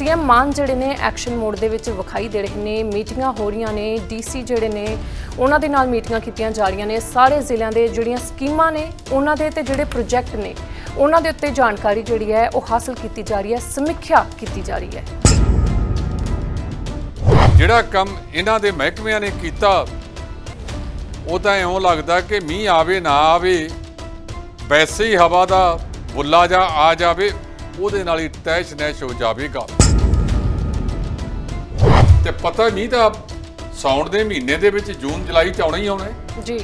CM ਮਾਨ ਜਿਹੜੇ ਨੇ action mode ਦੇ ਵਿੱਚ ਵਿਖਾਈ ਦੇ ਰਹੇ ਨੇ, ਮੀਟਿੰਗਾਂ ਹੋ ਰਹੀਆਂ ਨੇ, ਡੀਸੀ ਜਿਹੜੇ ਨੇ ਉਹਨਾਂ ਦੇ ਨਾਲ ਮੀਟਿੰਗਾਂ ਕੀਤੀਆਂ ਜਾ ਰਹੀਆਂ ਨੇ। ਸਾਰੇ ਜ਼ਿਲ੍ਹਿਆਂ ਦੇ ਜਿਹੜੀਆਂ ਸਕੀਮਾਂ ਨੇ ਉਹਨਾਂ ਦੇ ਤੇ ਜਿਹੜੇ ਪ੍ਰੋਜੈਕਟ ਨੇ, ਉਹਨਾਂ ਦੇ ਉੱਤੇ ਜਾਣਕਾਰੀ ਜਿਹੜੀ ਹੈ ਉਹ ਹਾਸਲ ਕੀਤੀ ਜਾ ਰਹੀ ਹੈ, ਸਮੀਖਿਆ ਕੀਤੀ ਜਾ ਰਹੀ ਹੈ। ਜਿਹੜਾ ਕੰਮ ਇਹਨਾਂ ਦੇ ਮਹਿਕਮਿਆਂ ਨੇ ਕੀਤਾ, ਉਹ ਤਾਂ ਇਉਂ ਲੱਗਦਾ ਕਿ ਮੀਂਹ ਆਵੇ, ਨਾ ਆਵੇ, ਵੈਸੇ ਹੀ ਹਵਾ ਦਾ ਬੁੱਲਾ ਜਾ ਆ ਜਾਵੇ, ਉਹਦੇ ਨਾਲ ਹੀ ਤੈਸ਼ ਨੈਸ਼ ਹੋ ਜਾਵੇਗਾ। ਤੇ ਪਤਾ ਮੀਂਹ ਤਾਂ ਸੌਣ ਦੇ ਮਹੀਨੇ ਦੇ ਵਿੱਚ ਜੂਨ ਜੁਲਾਈ ਚ ਆਉਣਾ ਹੀ ਆਉਣਾ ਹੈ। ਜੀ।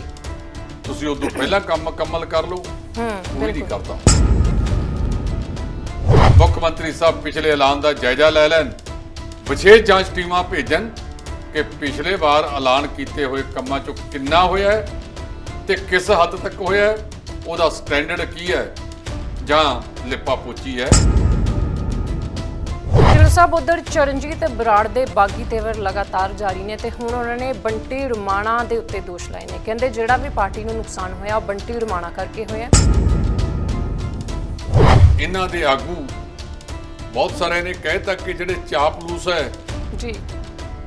ਤੁਸੀਂ ਉਦੋਂ ਪਹਿਲਾਂ ਕੰਮ ਮੁਕੰਮਲ ਕਰ ਲਓ। ਹੂੰ ਕੋਈ ਨਹੀਂ ਕਰਦਾ। ਮੁੱਖ ਮੰਤਰੀ ਸਾਹਿਬ ਪਿਛਲੇ ਐਲਾਨ ਦਾ ਜਾਇਜ਼ਾ ਲੈ ਲੈਣ। ਵਿਸ਼ੇਸ਼ ਜਾਂਚ ਟੀਮਾਂ ਭੇਜਣ ਕਿ ਪਿਛਲੇ ਵਾਰ ਐਲਾਨ ਕੀਤੇ ਹੋਏ ਕੰਮਾਂ ਚੋਂ ਕਿੰਨਾ ਹੋਇਆ ਹੈ ਤੇ ਕਿਸ ਹੱਦ ਤੱਕ ਹੋਇਆ ਹੈ ਉਹਦਾ ਸਟੈਂਡਰਡ ਕੀ ਹੈ ਜਾਂ ਲਿਪਾ ਪੋਚੀ ਹੈ। ਢਿੱਲੋਂ ਸਾਹਿਬ ਉਧਰ ਚਰਨਜੀਤ ਬਰਾੜ ਦੇ ਬਾਗੀ ਤੇਵਰ ਲਗਾਤਾਰ ਜਾਰੀ ਨੇ ਤੇ ਹੁਣ ਉਹਨਾਂ ਨੇ ਬੰਟੀ ਰਮਾਣਾ ਦੇ ਉੱਤੇ ਦੋਸ਼ ਲਾਏ ਨੇ। ਕਹਿੰਦੇ ਜਿਹੜਾ ਵੀ ਪਾਰਟੀ ਨੂੰ ਨੁਕਸਾਨ ਹੋਇਆ ਉਹ ਬੰਟੀ ਰਮਾਣਾ ਕਰਕੇ ਹੋਇਆ। ਇਹਨਾਂ ਦੇ ਆਗੂ ਬਹੁਤ ਸਾਰੇ ਨੇ ਕਹਿ ਤੱਕ ਕਿ ਜਿਹੜੇ ਚਾਪਲੂਸ ਹੈ ਜੀ।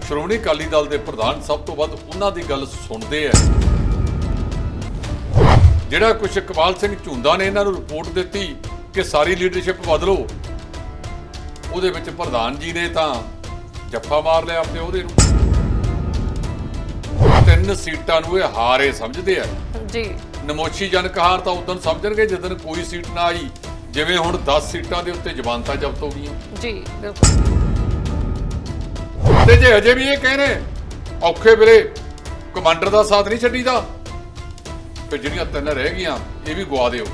ਸ਼੍ਰੋਮਣੀ ਅਕਾਲੀ ਦਲ ਦੇ ਪ੍ਰਧਾਨ ਸਭ ਤੋਂ ਵੱਧ ਉਹਨਾਂ ਦੀ ਗੱਲ ਸੁਣਦੇ ਆ। ਜਿਹੜਾ ਕੁਛ ਇਕਬਾਲ ਸਿੰਘ ਝੁੰਦਾ ਨੇ ਇਹਨਾਂ ਨੂੰ ਰਿਪੋਰਟ ਦਿੱਤੀ ਕਿ ਸਾਰੀ ਲੀਡਰਸ਼ਿਪ ਬਦਲੋ ਉਹਦੇ ਵਿੱਚ ਪ੍ਰਧਾਨ ਜੀ ਨੇ ਤਾਂ ਜੱਫਾ ਮਾਰ ਲਿਆ ਆਪਣੇ ਉਹਦੇ ਨੂੰ। ਤਿੰਨ ਸੀਟਾਂ ਨੂੰ ਇਹ ਹਾਰੇ ਸਮਝਦੇ ਆ। ਜੀ। ਨਮੋਸ਼ੀ ਜਨ ਕਹਾਰ ਤਾਂ ਉਦੋਂ ਸਮਝਣਗੇ ਜਦੋਂ ਕੋਈ ਸੀਟ ਨਾ ਆਈ। ਜਿਵੇਂ ਹੁਣ 10 ਸੀਟਾਂ ਦੇ ਉੱਤੇ ਜ਼ਮਾਨਤਾਂ ਜ਼ਬਤ ਹੋ ਗਈਆਂ। ਜੀ ਬਿਲਕੁਲ। ਤੇ ਜੇ ਅਜੇ ਵੀ ਇਹ ਕਹਿੰਦੇ ਔਖੇ ਵੇਲੇ ਕਮਾਂਡਰ ਦਾ ਸਾਥ ਨਹੀਂ ਛੱਡੀਦਾ ਤੇ ਜਿਹੜੀਆਂ ਤਿੰਨ ਰਹਿ ਗਈਆਂ ਇਹ ਵੀ ਗਵਾ ਦਿਓ।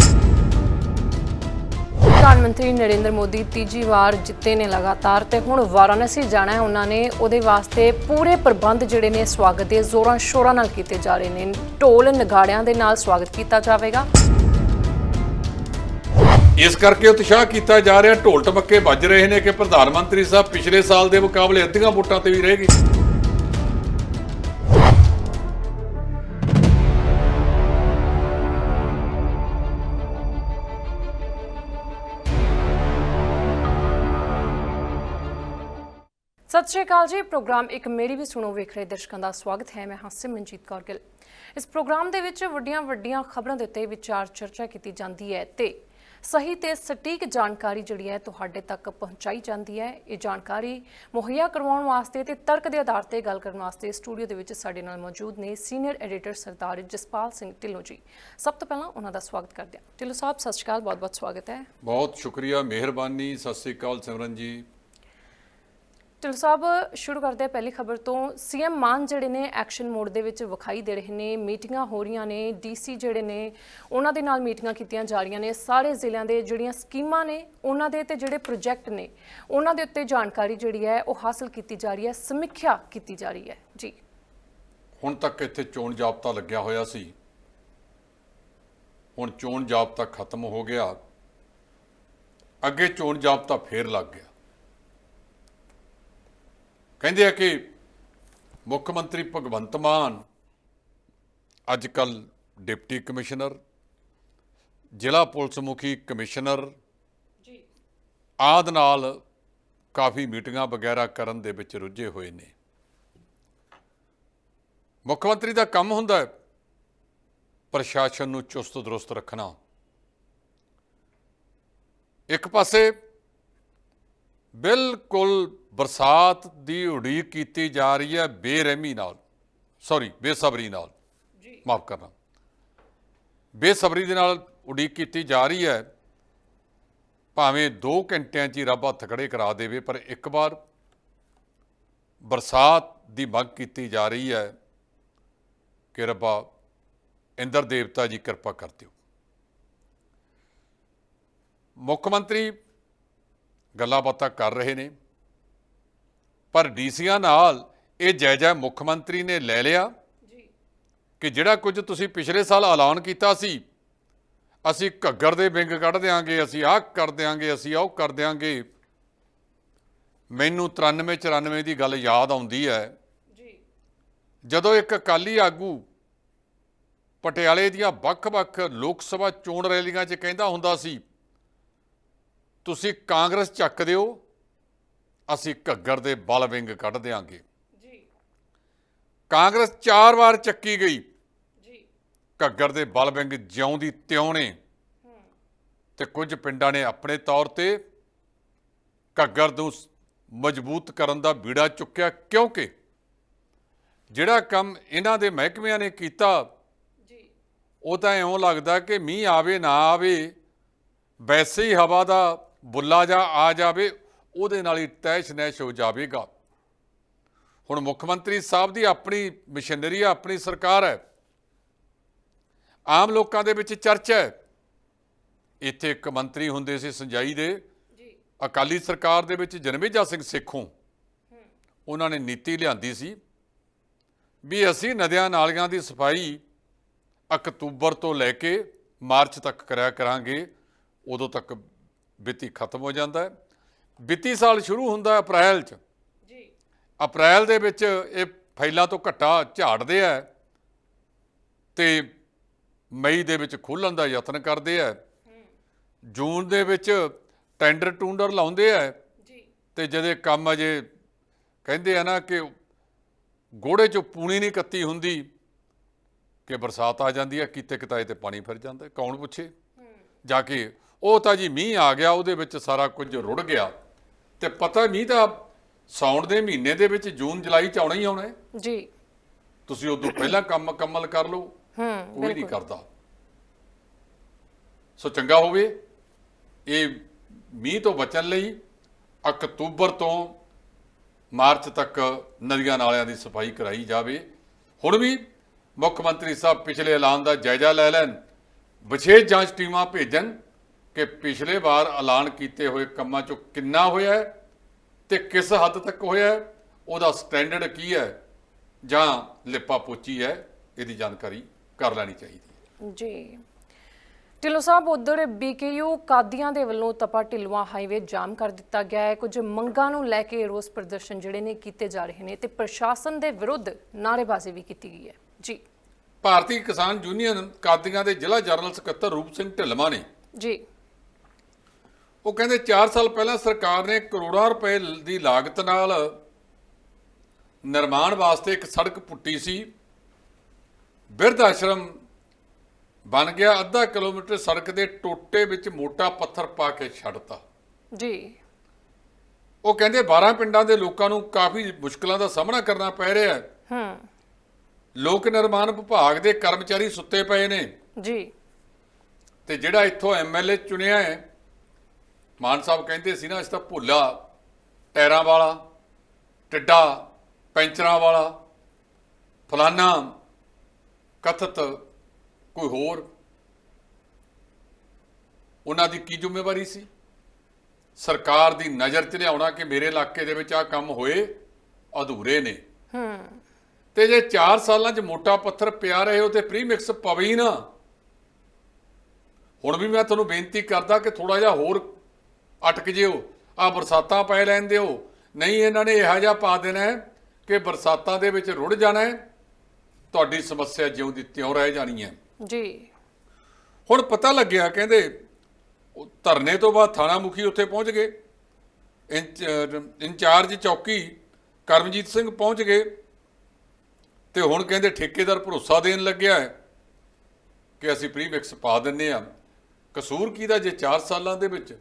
ਪ੍ਰਧਾਨ ਮੰਤਰੀ ਨਰਿੰਦਰ ਮੋਦੀ ਤੀਜੀ ਵਾਰ ਜਿੱਤੇ ਨੇ ਲਗਾਤਾਰ ਤੇ ਹੁਣ ਵਾਰਾਣਸੀ ਜਾਣਾ ਹੈ। ਉਹਨਾਂ ਨੇ ਉਹਦੇ ਵਾਸਤੇ ਪੂਰੇ ਪ੍ਰਬੰਧ ਜਿਹੜੇ ਨੇ ਸਵਾਗਤ ਦੇ ਜ਼ੋਰਾਂ ਸ਼ੋਰਾਂ ਨਾਲ ਕੀਤੇ ਜਾ ਰਹੇ ਨੇ। ਢੋਲ ਨਗਾੜਿਆਂ ਦੇ ਨਾਲ ਸਵਾਗਤ ਕੀਤਾ ਜਾਵੇਗਾ। ਇਸ ਕਰਕੇ ਉਤਸ਼ਾਹ ਕੀਤਾ ਜਾ ਰਿਹਾ। ਢੋਲ ਟਮੱਕੇ ਵੱਜ ਰਹੇ ਨੇ ਕਿ ਪ੍ਰਧਾਨ ਮੰਤਰੀ ਸਾਹਿਬ ਪਿਛਲੇ ਸਾਲ ਦੇ ਮੁਕਾਬਲੇ ਅੱਧੀਆਂ ਵੋਟਾਂ ਤੇ ਵੀ ਰਹਿ ਗਏ। ਸਤਿ ਸ਼੍ਰੀ ਅਕਾਲ ਜੀ। ਪ੍ਰੋਗਰਾਮ ਇੱਕ ਮੇਰੀ ਵੀ ਸੁਣੋ, ਵੇਖ ਰਹੇ ਦਰਸ਼ਕਾਂ ਦਾ ਸਵਾਗਤ ਹੈ। ਮੈਂ ਹਾਂ ਸਿਮਰਨਜੀਤ ਕੌਰ ਗਿੱਲ। ਇਸ ਪ੍ਰੋਗਰਾਮ ਦੇ ਵਿੱਚ ਵੱਡੀਆਂ ਵੱਡੀਆਂ ਖਬਰਾਂ ਦੇ ਉੱਤੇ ਵਿਚਾਰ ਚਰਚਾ ਕੀਤੀ ਜਾਂਦੀ ਹੈ ਤੇ ਸਹੀ ਤੇ ਸਟੀਕ ਜਾਣਕਾਰੀ ਜਿਹੜੀ ਹੈ ਤੁਹਾਡੇ ਤੱਕ ਪਹੁੰਚਾਈ ਜਾਂਦੀ ਹੈ। ਇਹ ਜਾਣਕਾਰੀ ਮੁਹੱਈਆ ਕਰਵਾਉਣ ਵਾਸਤੇ ਤੇ ਤਰਕ ਦੇ ਆਧਾਰ ਤੇ ਗੱਲ ਕਰਨ ਵਾਸਤੇ ਸਟੂਡੀਓ ਦੇ ਵਿੱਚ ਸਾਡੇ ਨਾਲ ਮੌਜੂਦ ਨੇ ਸੀਨੀਅਰ ਐਡੀਟਰ ਸਰਦਾਰ ਜਸਪਾਲ ਸਿੰਘ ਢਿੱਲੋਂ ਜੀ। ਸਭ ਤੋਂ ਪਹਿਲਾਂ ਉਹਨਾਂ ਦਾ ਸਵਾਗਤ ਕਰਦੇ ਹਾਂ। ਢਿੱਲੋਂ ਸਾਹਿਬ, ਸਤਿ ਸ਼੍ਰੀ ਅਕਾਲ। ਬਹੁਤ ਬਹੁਤ ਸਵਾਗਤ ਹੈ। ਬਹੁਤ ਸ਼ੁਕਰੀਆ, ਮਿਹਰਬਾਨੀ। ਸਤਿ ਸ੍ਰੀ ਅਕਾਲ ਸਿਮਰਨ ਜੀ। ਢਿੱਲੋਂ ਸਾਹਿਬ, ਸ਼ੁਰੂ ਕਰਦੇ ਹਾਂ ਪਹਿਲੀ ਖਬਰ ਤੋਂ। ਸੀਐਮ ਮਾਨ ਜਿਹੜੇ ਨੇ ਐਕਸ਼ਨ ਮੋਡ ਦੇ ਵਿੱਚ ਵਿਖਾਈ ਦੇ ਰਹੇ ਨੇ। ਮੀਟਿੰਗਾਂ ਹੋ ਰਹੀਆਂ ਨੇ। ਡੀਸੀ ਜਿਹੜੇ ਨੇ, ਉਹਨਾਂ ਦੇ ਨਾਲ ਮੀਟਿੰਗਾਂ ਕੀਤੀਆਂ ਜਾ ਰਹੀਆਂ ਨੇ। ਸਾਰੇ ਜ਼ਿਲ੍ਹਿਆਂ ਦੇ ਜਿਹੜੀਆਂ ਸਕੀਮਾਂ ਨੇ, ਉਹਨਾਂ ਦੇ ਤੇ ਜਿਹੜੇ ਪ੍ਰੋਜੈਕਟ ਨੇ, ਉਹਨਾਂ ਦੇ ਉੱਤੇ ਜਾਣਕਾਰੀ ਜਿਹੜੀ ਹੈ, ਉਹ ਹਾਸਲ ਕੀਤੀ ਜਾ ਰਹੀ ਹੈ। ਸਮੀਖਿਆ ਕੀਤੀ ਜਾ ਰਹੀ ਹੈ। ਜੀ। ਹੁਣ ਤੱਕ ਇੱਥੇ ਚੋਣ ਜਾਬਤਾ ਲੱਗਿਆ ਹੋਇਆ ਸੀ। ਹੁਣ ਚੋਣ ਜਾਬਤਾ ਖਤਮ ਹੋ ਗਿਆ। ਅੱਗੇ ਚੋਣ ਜਾਬਤਾ ਫੇਰ ਲੱਗ ਗਿਆ। ਕਹਿੰਦੇ ਆ ਕਿ ਮੁੱਖ ਮੰਤਰੀ ਭਗਵੰਤ ਮਾਨ ਅੱਜ ਕੱਲ ਡਿਪਟੀ ਕਮਿਸ਼ਨਰ ਜ਼ਿਲ੍ਹਾ ਪੁਲਿਸ ਮੁਖੀ ਕਮਿਸ਼ਨਰ ਜੀ। ਆਦ ਨਾਲ ਕਾਫੀ ਮੀਟਿੰਗਾਂ ਵਗੈਰਾ ਕਰਨ ਦੇ ਵਿੱਚ ਰੁੱਝੇ ਹੋਏ ਨੇ। ਮੁੱਖ ਮੰਤਰੀ ਦਾ ਕੰਮ ਹੁੰਦਾ ਹੈ ਪ੍ਰਸ਼ਾਸਨ ਨੂੰ ਚੁਸਤ ਦਰੁਸਤ ਰੱਖਣਾ। ਇੱਕ ਪਾਸੇ ਬਿਲਕੁਲ ਬਰਸਾਤ ਦੀ ਉਡੀਕ ਕੀਤੀ ਜਾ ਰਹੀ ਹੈ ਬੇਰਹਿਮੀ ਨਾਲ। ਸੌਰੀ ਬੇਸਬਰੀ ਨਾਲ। ਜੀ। ਮਾਫ ਕਰਨਾ। ਬੇਸਬਰੀ ਦੇ ਨਾਲ ਉਡੀਕ ਕੀਤੀ ਜਾ ਰਹੀ ਹੈ। ਭਾਵੇਂ 2 ਘੰਟਿਆਂ 'ਚ ਹੀ ਰੱਬ ਹੱਥ ਖੜੇ ਕਰਾ ਦੇਵੇ ਪਰ ਇੱਕ ਵਾਰ ਬਰਸਾਤ ਦੀ ਮੰਗ ਕੀਤੀ ਜਾ ਰਹੀ ਹੈ ਕਿ ਰੱਬਾ ਇੰਦਰ ਦੇਵਤਾ ਜੀ ਕਿਰਪਾ ਕਰ ਦਿਓ। ਮੁੱਖ ਮੰਤਰੀ ਗੱਲਾਂ ਬਾਤਾਂ ਕਰ ਰਹੇ ਨੇ। ਪਰ ਡੀਸੀਆਂ ਨਾਲ ਇਹ ਜਾਇਜ਼ਾ ਮੁੱਖ ਮੰਤਰੀ ਨੇ ਲੈ ਲਿਆ ਜੀ। ਕਿ ਜਿਹੜਾ ਕੁਝ ਤੁਸੀਂ ਪਿਛਲੇ ਸਾਲ ਐਲਾਨ ਕੀਤਾ ਸੀ ਅਸੀਂ ਘੱਗਰ ਦੇ ਵਿੰਗ ਕੱਢ ਦਿਆਂਗੇ ਅਸੀਂ ਆਹ ਕਰ ਦਿਆਂਗੇ ਅਸੀਂ ਉਹ ਕਰ ਦਿਆਂਗੇ। ਮੈਨੂੰ 93 94 ਦੀ ਗੱਲ ਯਾਦ ਆਉਂਦੀ ਹੈ। ਜੀ। ਜਦੋਂ ਇੱਕ ਅਕਾਲੀ ਆਗੂ ਪਟਿਆਲੇ ਦੀਆਂ ਵੱਖ-ਵੱਖ ਲੋਕ ਸਭਾ ਚੋਣ ਰੈਲੀਆਂ 'ਚ ਕਹਿੰਦਾ ਹੁੰਦਾ ਸੀ ਤੁਸੀਂ ਕਾਂਗਰਸ ਚੱਕ ਦਿਓ ਅਸੀਂ ਘੱਗਰ ਦੇ ਬਲ ਵਿੰਗ ਕੱਢ ਦਿਆਂਗੇ। ਜੀ। ਕਾਂਗਰਸ ਚਾਰ ਵਾਰ ਚੱਕੀ ਗਈ। ਜੀ। ਘੱਗਰ ਦੇ ਬਲ ਵਿੰਗ ਜਿਉਂ ਦੀ ਤਿਉਂ ਨੇ। ਤੇ ਕੁਝ ਪਿੰਡਾਂ ਨੇ ਆਪਣੇ ਤੌਰ ਤੇ ਘੱਗਰ ਨੂੰ ਮਜ਼ਬੂਤ ਕਰਨ ਦਾ ਬੀੜਾ ਚੁੱਕਿਆ ਕਿਉਂਕਿ ਜਿਹੜਾ ਕੰਮ ਇਹਨਾਂ ਦੇ ਮਹਿਕਮਿਆਂ ਨੇ ਕੀਤਾ ਜੀ। ਉਹ ਤਾਂ ਇਉਂ ਲੱਗਦਾ ਕਿ ਮੀਂਹ ਆਵੇ ਨਾ ਆਵੇ ਵੈਸੇ ਹੀ ਹਵਾ ਦਾ ਬੁੱਲਾ ਜਾ ਆ ਜਾਵੇ ਉਹਦੇ ਨਾਲ ਹੀ ਤੈਸ਼ ਨੈਸ਼ ਹੋ ਜਾਵੇਗਾ। ਹੁਣ ਮੁੱਖ ਮੰਤਰੀ ਸਾਹਿਬ ਦੀ ਆਪਣੀ ਮਸ਼ੀਨਰੀ ਆ ਆਪਣੀ ਸਰਕਾਰ ਹੈ। ਆਮ ਲੋਕਾਂ ਦੇ ਵਿੱਚ ਚਰਚਾ ਹੈ। ਇੱਥੇ ਇੱਕ ਮੰਤਰੀ ਹੁੰਦੇ ਸੀ ਸੰਜਾਈ ਦੇ। ਜੀ। ਅਕਾਲੀ ਸਰਕਾਰ ਦੇ ਵਿੱਚ ਜਨਮੇਜਾ ਸਿੰਘ ਸੇਖੋਂ। ਉਹਨਾਂ ਨੇ ਨੀਤੀ ਲਿਆਂਦੀ ਸੀ ਵੀ ਅਸੀਂ ਨਦੀਆਂ ਨਾਲੀਆਂ ਦੀ ਸਫ਼ਾਈ ਅਕਤੂਬਰ ਤੋਂ ਲੈ ਕੇ ਮਾਰਚ ਤੱਕ ਕਰਿਆ ਕਰਾਂਗੇ। ਉਦੋਂ ਤੱਕ ਵਿੱਤੀ ਖਤਮ ਹੋ ਜਾਂਦਾ ਹੈ। ਵਿੱਤੀ ਸਾਲ ਸ਼ੁਰੂ ਹੁੰਦਾ ਅਪ੍ਰੈਲ 'ਚ। ਜੀ। ਅਪ੍ਰੈਲ ਦੇ ਵਿੱਚ ਇਹ ਫੈਲਾਂ ਤੋਂ ਘੱਟਾ ਝਾੜਦੇ ਆ ਤੇ ਮਈ ਦੇ ਵਿੱਚ ਖੋਲਣ ਦਾ ਯਤਨ ਕਰਦੇ ਆ। ਜੂਨ ਦੇ ਵਿੱਚ ਟੈਂਡਰ ਟੂੰਡਰ ਲਾਉਂਦੇ ਆ। ਜੀ। ਤੇ ਜਦੇ ਕੰਮ ਅਜੇ ਕਹਿੰਦੇ ਆ ਨਾ ਕਿ ਗੋੜੇ 'ਚੋਂ ਪੂਣੀ ਨਹੀਂ ਕੱਤੀ ਹੁੰਦੀ ਕਿ ਬਰਸਾਤ ਆ ਜਾਂਦੀ ਹੈ ਕੀਤੇ ਕਿਤਾਏ ਤੇ ਪਾਣੀ ਫਿਰ ਜਾਂਦਾ। ਕੌਣ ਪੁੱਛੇ? ਜਾ ਕੇ ਉਹ ਤਾਂ ਜੀ ਮੀਂਹ ਆ ਗਿਆ ਉਹਦੇ ਵਿੱਚ ਸਾਰਾ ਕੁਝ ਰੁੜ ਗਿਆ। ਤੇ ਪਤਾ ਮੀਂਹ ਤਾਂ ਸਾਉਣ ਦੇ ਮਹੀਨੇ ਦੇ ਵਿੱਚ ਜੂਨ ਜੁਲਾਈ ਚ ਆਉਣਾ ਹੀ ਆਉਣਾ ਹੈ। ਜੀ। ਤੁਸੀਂ ਉਦੋਂ ਪਹਿਲਾਂ ਕੰਮ ਮੁਕੰਮਲ ਕਰ ਲਓ। ਹੂੰ ਕੋਈ ਨਹੀਂ ਕਰਦਾ। ਸੋ ਚੰਗਾ ਹੋਵੇ। ਇਹ ਮੀਂਹ ਤੋਂ ਬਚਣ ਲਈ ਅਕਤੂਬਰ ਤੋਂ ਮਾਰਚ ਤੱਕ ਨਦੀਆਂ ਨਾਲਿਆਂ ਦੀ ਸਫ਼ਾਈ ਕਰਾਈ ਜਾਵੇ। ਹੁਣ ਵੀ ਮੁੱਖ ਮੰਤਰੀ ਸਾਹਿਬ ਪਿਛਲੇ ਐਲਾਨ ਦਾ ਜਾਇਜ਼ਾ ਲੈ ਲੈਣ। ਵਿਸ਼ੇਸ਼ ਜਾਂਚ ਟੀਮਾਂ ਭੇਜਣ। ਕਿ ਪਿਛਲੇ ਵਾਰ ਐਲਾਨ ਕੀਤੇ ਹੋਏ ਕੰਮਾਂ ਚੋਂ ਕਿੰਨਾ ਹੋਇਆ ਹੈ ਤੇ ਕਿਸ ਹੱਦ ਤੱਕ ਹੋਇਆ ਹੈ ਉਹਦਾ ਸਟੈਂਡਰਡ ਕੀ ਹੈ ਜਾਂ ਲਿਪਾ ਪੋਚੀ ਹੈ ਇਹਦੀ ਜਾਣਕਾਰੀ ਕਰ ਲੈਣੀ ਚਾਹੀਦੀ ਹੈ। ਜੀ। ਢਿੱਲੋਂ ਸਾਹਿਬ ਉਧਰ ਬੀਕੇਯੂ ਕਾਦੀਆਂ ਦੇ ਵੱਲੋਂ ਤਪਾ ਢਿਲਵਾ ਹਾਈਵੇ ਜਾਮ ਕਰ ਦਿੱਤਾ ਗਿਆ ਹੈ। ਕੁਝ ਮੰਗਾਂ ਨੂੰ ਲੈ ਕੇ ਰੋਸ ਪ੍ਰਦਰਸ਼ਨ ਜਿਹੜੇ ਨੇ ਕੀਤੇ ਜਾ ਰਹੇ ਨੇ ਤੇ ਪ੍ਰਸ਼ਾਸਨ ਦੇ ਵਿਰੁੱਧ ਨਾਅਰੇਬਾਜ਼ੀ ਵੀ ਕੀਤੀ ਗਈ ਹੈ। ਜੀ। ਭਾਰਤੀ ਕਿਸਾਨ ਯੂਨੀਅਨ ਕਾਦੀਆਂ ਦੇ ਜ਼ਿਲ੍ਹਾ ਜਨਰਲ ਸਕੱਤਰ ਰੂਪ ਸਿੰਘ ਢਿੱਲਮਾ ਨੇ ਜੀ। ਉਹ ਕਹਿੰਦੇ 4 ਸਾਲ ਪਹਿਲਾਂ ਸਰਕਾਰ ਨੇ ਕਰੋੜਾਂ ਰੁਪਏ ਦੀ ਲਾਗਤ ਨਾਲ ਨਿਰਮਾਣ ਵਾਸਤੇ ਇੱਕ ਸੜਕ ਪੁੱਟੀ ਸੀ। ਬਿਰਧ ਆਸ਼ਰਮ ਬਣ ਗਿਆ ਅੱਧਾ ਕਿਲੋਮੀਟਰ ਸੜਕ ਦੇ ਟੋਟੇ ਵਿੱਚ ਮੋਟਾ ਪੱਥਰ ਪਾ ਕੇ ਛੱਡਤਾ। ਜੀ। ਉਹ ਕਹਿੰਦੇ 12 ਪਿੰਡਾਂ ਦੇ ਲੋਕਾਂ ਨੂੰ ਕਾਫੀ ਮੁਸ਼ਕਲਾਂ ਦਾ ਸਾਹਮਣਾ ਕਰਨਾ ਪੈ ਰਿਹਾ ਹੈ। ਹੂੰ। ਲੋਕ ਨਿਰਮਾਣ ਵਿਭਾਗ ਦੇ ਕਰਮਚਾਰੀ ਸੁੱਤੇ ਪਏ ਨੇ। ਜੀ। ਤੇ ਜਿਹੜਾ ਇੱਥੋਂ ਐਮਐਲਏ ਚੁਣਿਆ ਹੈ ਮਾਨ ਸਾਹਿਬ ਕਹਿੰਦੇ ਸੀ ਨਾ ਇਸ ਤਾਂ ਭੁੱਲਾ ਟਾਇਰਾਂ ਵਾਲਾ ਟਿੱਡਾ ਪੈਂਚਰਾਂ ਵਾਲਾ ਫਲਾਨਾ ਕਥਤ ਕੋਈ ਹੋਰ। ਉਹਨਾਂ ਦੀ ਕੀ ਜ਼ਿੰਮੇਵਾਰੀ ਸੀ? ਸਰਕਾਰ ਦੀ ਨਜ਼ਰ 'ਚ ਲਿਆਉਣਾ ਕਿ ਮੇਰੇ ਇਲਾਕੇ ਦੇ ਵਿੱਚ ਆ ਕੰਮ ਹੋਏ ਅਧੂਰੇ ਨੇ। ਹੂੰ। ਤੇ ਜੇ 4 ਸਾਲਾਂ 'ਚ ਮੋਟਾ ਪੱਥਰ ਪਿਆ ਰਹੇ ਹੋ ਤੇ ਪ੍ਰੀਮਿਕਸ ਪਵੇ ਹੀ ਨਾ। ਹੁਣ ਵੀ ਮੈਂ ਤੁਹਾਨੂੰ ਬੇਨਤੀ ਕਰਦਾ ਕਿ ਥੋੜਾ ਜਿਹਾ ਹੋਰ ਅਟਕ ਜਿਓ। ਆ ਬਰਸਾਤਾਂ ਪੈ ਲੈਣ ਦਿਓ। ਨਹੀਂ ਇਹਨਾਂ ਨੇ ਇਹੋ ਜਿਹਾ ਪਾ ਦੇਣਾ ਕਿ ਬਰਸਾਤਾਂ ਦੇ ਵਿੱਚ ਰੁੜ ਜਾਣਾ ਤੁਹਾਡੀ ਸਮੱਸਿਆ ਜਿਉਂ ਦੀ ਤਿਉਂ ਰਹਿ ਜਾਣੀ ਹੈ। ਜੀ। ਹੁਣ ਪਤਾ ਲੱਗਿਆ ਕਹਿੰਦੇ ਉਹ ਧਰਨੇ ਤੋਂ ਬਾਅਦ ਥਾਣਾ ਮੁਖੀ ਉੱਥੇ ਪਹੁੰਚ ਗਏ। ਇੰਚ- ਇੰਚਾਰਜ ਚੌਕੀ ਕਰਮਜੀਤ ਸਿੰਘ ਪਹੁੰਚ ਗਏ। ਤੇ ਹੁਣ ਕਹਿੰਦੇ ਠੇਕੇਦਾਰ ਭਰੋਸਾ ਦੇਣ ਲੱਗਿਆ ਹੈ ਕਿ ਅਸੀਂ ਪ੍ਰੀਮਿਕਸ ਪਾ ਦਿੰਨੇ ਆ ਕਸੂਰ ਕਿਹਦਾ ਜੇ 4 ਸਾਲਾਂ ਦੇ ਵਿੱਚ?